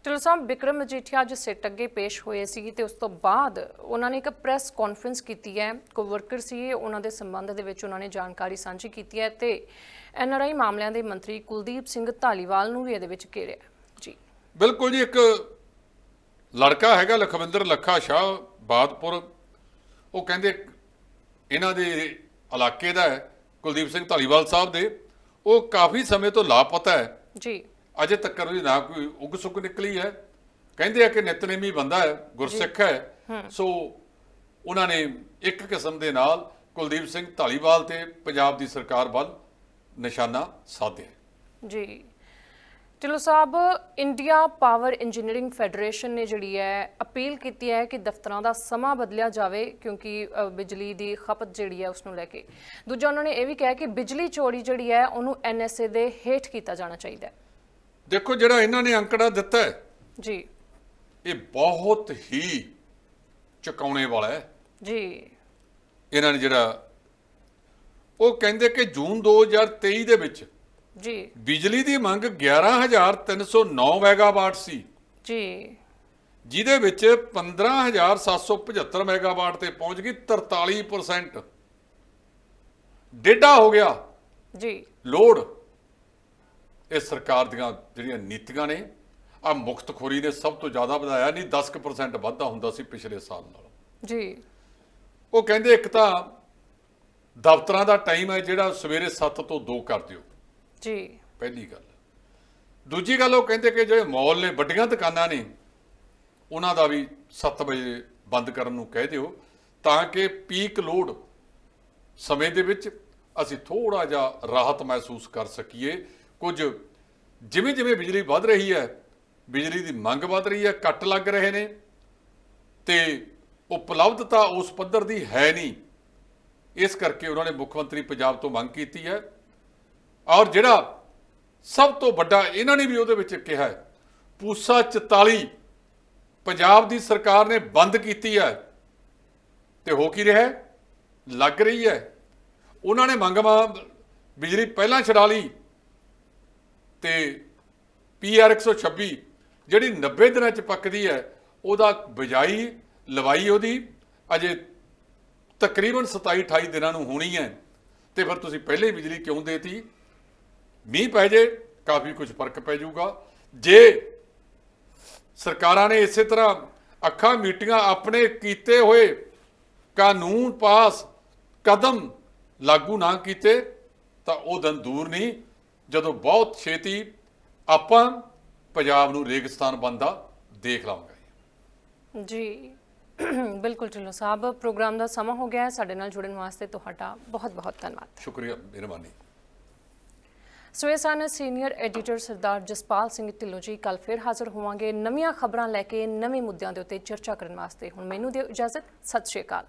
ਢਿੱਲੋਂ ਸਾਹਿਬ ਵਿਕਰਮ ਮਜੀਠੀਆ ਅੱਜ ਸਿੱਟ ਅੱਗੇ ਪੇਸ਼ ਹੋਏ ਸੀ ਤੇ ਉਸ ਤੋਂ ਬਾਅਦ ਉਹਨਾਂ ਨੇ ਇੱਕ ਪ੍ਰੈਸ ਕਾਨਫਰੰਸ ਕੀਤੀ ਹੈ। ਕੋਈ ਵਰਕਰ ਸੀ ਉਹਨਾਂ ਦੇ ਸੰਬੰਧ ਦੇ ਵਿੱਚ ਉਹਨਾਂ ਨੇ ਜਾਣਕਾਰੀ ਸਾਂਝੀ ਕੀਤੀ ਹੈ ਤੇ ਐਨਆਰਆਈ ਮਾਮਲਿਆਂ ਦੇ ਮੰਤਰੀ ਕੁਲਦੀਪ ਸਿੰਘ ਧਾਲੀਵਾਲ ਨੂੰ ਵੀ ਇਹਦੇ ਵਿੱਚ ਘੇਰਿਆ ਜੀ। ਬਿਲਕੁਲ ਜੀ ਇੱਕ ਲੜਕਾ ਹੈਗਾ ਲਖਵਿੰਦਰ ਲੱਖਾ ਸ਼ਾਹ ਬਾਦਪੁਰ। ਉਹ ਕਹਿੰਦੇ ਇਹਨਾਂ ਦੇ ਇਲਾਕੇ ਦਾ ਹੈ ਕੁਲਦੀਪ ਸਿੰਘ ਧਾਲੀਵਾਲ ਸਾਹਿਬ ਦੇ। ਉਹ ਕਾਫੀ ਸਮੇਂ ਤੋਂ ਲਾਪਤਾ ਹੈ। ਜੀ। ਅਜੇ ਤੱਕ ਉਹਦੀ ਨਾ ਕੋਈ ਉਗ ਸੁੱਕ ਨਿਕਲੀ ਹੈ। ਕਹਿੰਦੇ ਆ ਕਿ ਨਿਤਨੇਮੀ ਬੰਦਾ ਹੈ ਗੁਰਸਿੱਖ ਹੈ। ਸੋ ਉਹਨਾਂ ਨੇ ਇੱਕ ਕਿਸਮ ਦੇ ਨਾਲ ਕੁਲਦੀਪ ਸਿੰਘ ਧਾਲੀਵਾਲ ਤੇ ਪੰਜਾਬ ਦੀ ਸਰਕਾਰ ਵੱਲ ਨਿਸ਼ਾਨਾ ਸਾਧਿਆ। ਜੀ। Dhillon Sahib India power engineering federation ਨੇ ਜਿਹੜੀ ਹੈ ਅਪੀਲ ਕੀਤੀ ਹੈ ਕਿ ਦਫ਼ਤਰਾਂ ਦਾ ਸਮਾਂ ਬਦਲਿਆ ਜਾਵੇ ਕਿਉਂਕਿ ਬਿਜਲੀ ਦੀ ਖਪਤ ਜਿਹੜੀ ਹੈ ਉਸ ਨੂੰ ਲੈ ਕੇ। ਦੂਜਾ ਉਹਨਾਂ ਨੇ ਇਹ ਵੀ ਕਿਹਾ ਕਿ ਬਿਜਲੀ ਚੋਰੀ ਜਿਹੜੀ ਹੈ ਉਹਨੂੰ ਐਨਐਸਏ ਦੇ ਹੇਠ ਕੀਤਾ ਜਾਣਾ ਚਾਹੀਦਾ ਹੈ। ਦੇਖੋ ਜਿਹੜਾ ਇਹਨਾਂ ਨੇ ਅੰਕੜਾ ਦਿੱਤਾ ਹੈ ਜੀ। ਇਹ ਬਹੁਤ ਹੀ ਚੁਕਾਉਣੇ ਵਾਲਾ ਹੈ। ਜੀ। ਇਹਨਾਂ ਨੇ ਜਿਹੜਾ ਉਹ ਕਹਿੰਦੇ ਕਿ ਜੂਨ 2023 ਦੇ ਵਿੱਚ ਜੀ। ਬਿਜਲੀ ਦੀ ਮੰਗ 11309 ਮੈਗਾਵਾਟ ਸੀ। ਜੀ। ਜਿਹਦੇ ਵਿੱਚ 15775 ਮੈਗਾਵਾਟ ਤੇ ਪਹੁੰਚ ਗਈ 43% ਡੇਢਾ ਹੋ ਗਿਆ। ਜੀ। ਲੋਡ ਇਹ ਸਰਕਾਰ ਦੀਆਂ ਜਿਹੜੀਆਂ ਨੀਤੀਆਂ ਨੇ ਆ ਮੁਕਤਖੋਰੀ ਨੇ ਸਭ ਤੋਂ ਜ਼ਿਆਦਾ ਵਧਾਇਆ ਨਹੀਂ 10% ਵਾਧਾ ਹੁੰਦਾ ਸੀ ਪਿਛਲੇ ਸਾਲ ਨਾਲੋਂ। ਜੀ। ਉਹ ਕਹਿੰਦੇ ਇੱਕ ਤਾਂ ਦਫ਼ਤਰਾਂ ਦਾ ਟਾਈਮ ਹੈ ਜਿਹੜਾ ਸਵੇਰੇ 7 ਤੋਂ 2 ਕਰ ਦਿਓ। ਜੀ। ਪਹਿਲੀ ਗੱਲ। ਦੂਜੀ ਗੱਲ ਉਹ ਕਹਿੰਦੇ ਕਿ ਜਿਹੜੇ ਮਾਲ ਨੇ ਵੱਡੀਆਂ ਦੁਕਾਨਾਂ ਨੇ ਉਹਨਾਂ ਦਾ ਵੀ 7 ਵਜੇ ਬੰਦ ਕਰਨ ਨੂੰ ਕਹਿ ਦਿਓ ਤਾਂ ਕਿ ਪੀਕ ਲੋਡ ਸਮੇਂ ਦੇ ਵਿੱਚ ਅਸੀਂ ਥੋੜਾ ਜਿਹਾ ਰਾਹਤ ਮਹਿਸੂਸ ਕਰ ਸਕੀਏ ਕੁਝ ਜਿਵੇਂ ਜਿਵੇਂ ਬਿਜਲੀ ਵੱਧ ਰਹੀ ਹੈ, ਬਿਜਲੀ ਦੀ ਮੰਗ ਵੱਧ ਰਹੀ ਹੈ, ਕੱਟ ਲੱਗ ਰਹੇ ਨੇ, ਤੇ ਉਪਲਬਧਤਾ ਉਸ ਪੱਧਰ ਦੀ ਹੈ ਨਹੀਂ। ਇਸ ਕਰਕੇ ਉਹਨਾਂ ਨੇ ਮੁੱਖ ਮੰਤਰੀ ਪੰਜਾਬ ਤੋਂ ਮੰਗ ਕੀਤੀ ਹੈ। ਔਰ ਜਿਹੜਾ ਸਭ ਤੋਂ ਵੱਡਾ, ਇਹਨਾਂ ਨੇ ਵੀ ਉਹਦੇ ਵਿੱਚ ਕਿਹਾ ਹੈ, ਪੂਸਾ 44 ਪੰਜਾਬ ਦੀ ਸਰਕਾਰ ਨੇ ਬੰਦ ਕੀਤੀ ਹੈ। ਤੇ ਹੋ ਕੀ ਰਿਹਾ ਲੱਗ ਰਹੀ ਹੈ। ਉਹਨਾਂ ਨੇ ਮੰਗਵਾ ਬਿਜਲੀ ਪਹਿਲਾਂ ਛਡਾ ਲਈ। ਤੇ ਪੀਆਰ 126 ਜਿਹੜੀ 90 ਦਿਨਾਂ ਚ ਪੱਕਦੀ ਹੈ, ਉਹਦਾ ਬਜਾਈ ਲਵਾਈ ਉਹਦੀ, ਅਜੇ ਤਕਰੀਬਨ 27 28 ਦਿਨਾਂ ਨੂੰ ਹੋਣੀ ਹੈ। ਤੇ ਫਿਰ ਤੁਸੀਂ ਪਹਿਲੇ ਹੀ ਬਿਜਲੀ ਕਿਉਂ ਦੇਤੀ? ਮੀਂਹ ਪੈ ਜੇ, ਕਾਫੀ ਕੁਝ ਫ਼ਰਕ ਪੈ ਜਾਊਗਾ। ਜੇ ਸਰਕਾਰਾਂ ਨੇ ਇਸੇ ਤਰ੍ਹਾਂ ਅੱਖਾਂ ਮੀਟੀਆਂ ਆਪਣੇ ਕੀਤੇ ਹੋਏ, ਕਾਨੂੰਨ ਪਾਸ ਕਦਮ ਲਾਗੂ ਨਾ ਕੀਤੇ, ਤਾਂ ਉਹ ਦਿਨ ਦੂਰ ਨਹੀਂ। ਜਦੋਂ ਬਹੁਤ ਛੇਤੀ ਆਪਾਂ ਪੰਜਾਬ ਨੂੰ ਰੇਗਿਸਤਾਨ ਬਣਦਾ ਦੇਖ ਲਵਾਂਗੇ ਜੀ ਬਿਲਕੁਲ ਢਿੱਲੋਂ ਸਾਹਿਬ ਪ੍ਰੋਗਰਾਮ ਦਾ ਸਮਾਂ ਹੋ ਗਿਆ ਹੈ। ਸਾਡੇ ਨਾਲ ਜੁੜਨ ਵਾਸਤੇ ਤੁਹਾਡਾ ਬਹੁਤ ਬਹੁਤ ਧੰਨਵਾਦ। ਸ਼ੁਕਰੀਆ ਮਿਹਰਬਾਨੀ। ਸੋ ਇਹ ਸਨ ਸੀਨੀਅਰ ਐਡੀਟਰ ਸਰਦਾਰ ਜਸਪਾਲ ਸਿੰਘ ਢਿੱਲੋਂ ਜੀ ਕੱਲ ਫਿਰ ਹਾਜ਼ਰ ਹੋਵਾਂਗੇ। ਨਵੀਆਂ ਖਬਰਾਂ ਲੈ ਕੇ ਨਵੇਂ ਮੁੱਦਿਆਂ ਦੇ ਉੱਤੇ ਚਰਚਾ ਕਰਨ ਵਾਸਤੇ ਹੁਣ ਮੈਨੂੰ ਦਿਓ ਇਜਾਜ਼ਤ। ਸਤਿ ਸ਼੍ਰੀ ਅਕਾਲ।